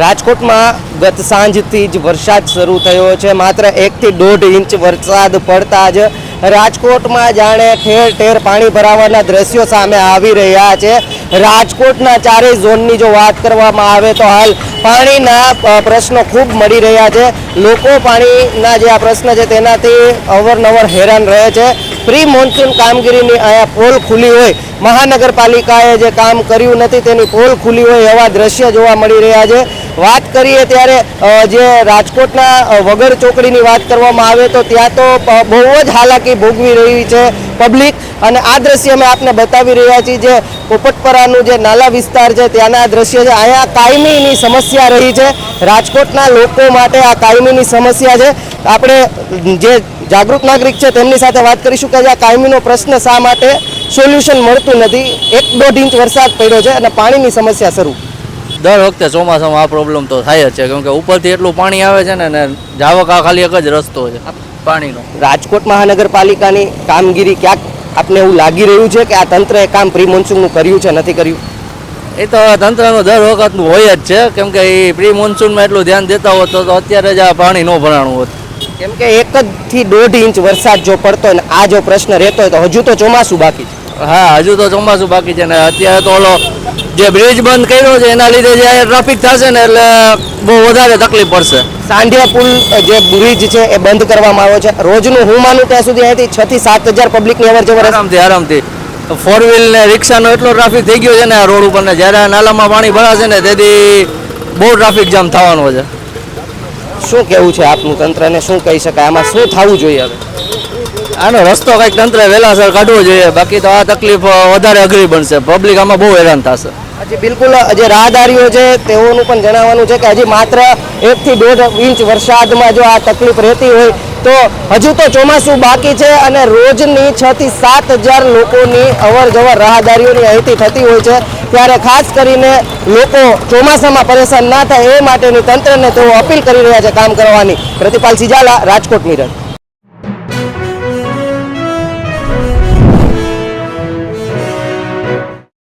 રાજકોટમાં ગત સાંજથી જ વરસાદ શરૂ થયો છે. માત્ર એકથી દોઢ ઇંચ વરસાદ પડતા જ રાજકોટમાં જાણે ઠેર ઠેર પાણી ભરાવાના દ્રશ્યો સામે આવી રહ્યા છે. રાજકોટના ચારેય ઝોનની જો વાત કરવામાં આવે તો હાલ પાણીના પ્રશ્નો ખૂબ મળી રહ્યા છે. લોકો પાણીના જે આ પ્રશ્ન છે તેનાથી અવરનવર હેરાન રહે છે. પ્રી મોન્સૂન કામગીરીની અહીંયા પોલ ખુલી હોય. મહાનગરપાલિકાએ જે કામ કર્યું નથી તેની પોલ ખુલી હોય એવા દ્રશ્ય જોવા મળી રહ્યા છે. વાત કરીએ ત્યારે જે રાજકોટના વગર ચોકડીની વાત કરવામાં આવે તો ત્યાં તો બહુ જ હાલાકી ભોગવી રહી છે પબ્લિક. અને આ દ્રશ્ય અમે આપને બતાવી રહ્યા છીએ જે પોપટપરાનું જે નાલા વિસ્તાર છે ત્યાંના દ્રશ્ય છે. અહીંયા કાયમીની સમસ્યા રહી છે. રાજકોટના લોકો માટે આ કાયમીની સમસ્યા છે. આપણે જે જાગૃત નાગરિક છે તેમની સાથે વાત કરીશું કે આ કાયમીનો પ્રશ્ન શા માટે સોલ્યુશન મળતું નથી? એક દોઢ ઇંચ વરસાદ પડ્યો છે અને પાણીની સમસ્યા શરૂ. દર વખતે ચોમાસામાં આ પ્રોબ્લેમ તો થાય જ છે કેમ કે ઉપરથી એટલું પાણી આવે છે ને જાવક આ ખાલી એક જ રસ્તો છે પાણીનો. રાજકોટ મહાનગરપાલિકાની કામગીરી ક્યાંક આપને એવું લાગી રહ્યું છે કે આ તંત્રએ કામ પ્રી મોન્સૂનનું કર્યું છે નથી કર્યું? એ તો તંત્રનું દર વખતનું હોય જ છે કેમ કે એ પ્રી મોન્સૂનમાં એટલું ધ્યાન દેતા હોત તો અત્યારે જ આ પાણી ન ભરાણું હોત. કેમ કે એક જ થી દોઢ ઇંચ વરસાદ જો પડતો હોય ને આ જો પ્રશ્ન રહેતો હોય તો હજુ તો ચોમાસું બાકી છે. હા હજુ તો ચોમાસું બાકી છે ને અત્યારે તો ઓલો જે બ્રિજ બંધ કર્યો છે એના લીધે જે ટ્રાફિક થશે ને એટલે બહુ વધારે તકલીફ પડશે. સાંઢિયા પુલ જે બ્રિજ છે એ બંધ કરવામાં આવ્યો છે. રોજનું હું માનું ત્યાં સુધી અહીંથી છ થી સાત હજાર પબ્લિકની અવર જવર. આરામથી આરામથી. ફોર વ્હીલ ને રિક્ષાનો એટલો ટ્રાફિક થઈ ગયો છે ને આ રોડ ઉપર ને જ્યારે નાલામાં પાણી ભરાશે ને તેથી બહુ ટ્રાફિક જામ થવાનો છે. શું કેવું છે આપનું તંત્રને શું કહી શકાય? આમાં શું થવું જોઈએ હવે? આનો રસ્તો કંઈક તંત્રે વહેલાસર કાઢવો જોઈએ. બાકી તો આ તકલીફ વધારે અઘરી બનશે. પબ્લિક આમાં બહુ હેરાન થશે. હજી બિલકુલ જે રાહદારીઓ છે, તેઓનું પણ જણાવવાનું છે કે હજી માત્ર એકથી દોઢ ઇંચ વરસાદમાં જો આ તકલીફ રહેતી હોય તો હજુ તો ચોમાસું બાકી છે અને રોજની છ થી સાત હજાર લોકોની અવર જવર રાહદારીઓની અહીંથી થતી હોય છે. ત્યારે ખાસ કરીને લોકો ચોમાસામાં પરેશાન ના થાય એ માટેની તંત્રને તેઓ અપીલ કરી રહ્યા છે કામ કરવાની. પ્રતિપાલ સિજાલા રાજકોટ મિરર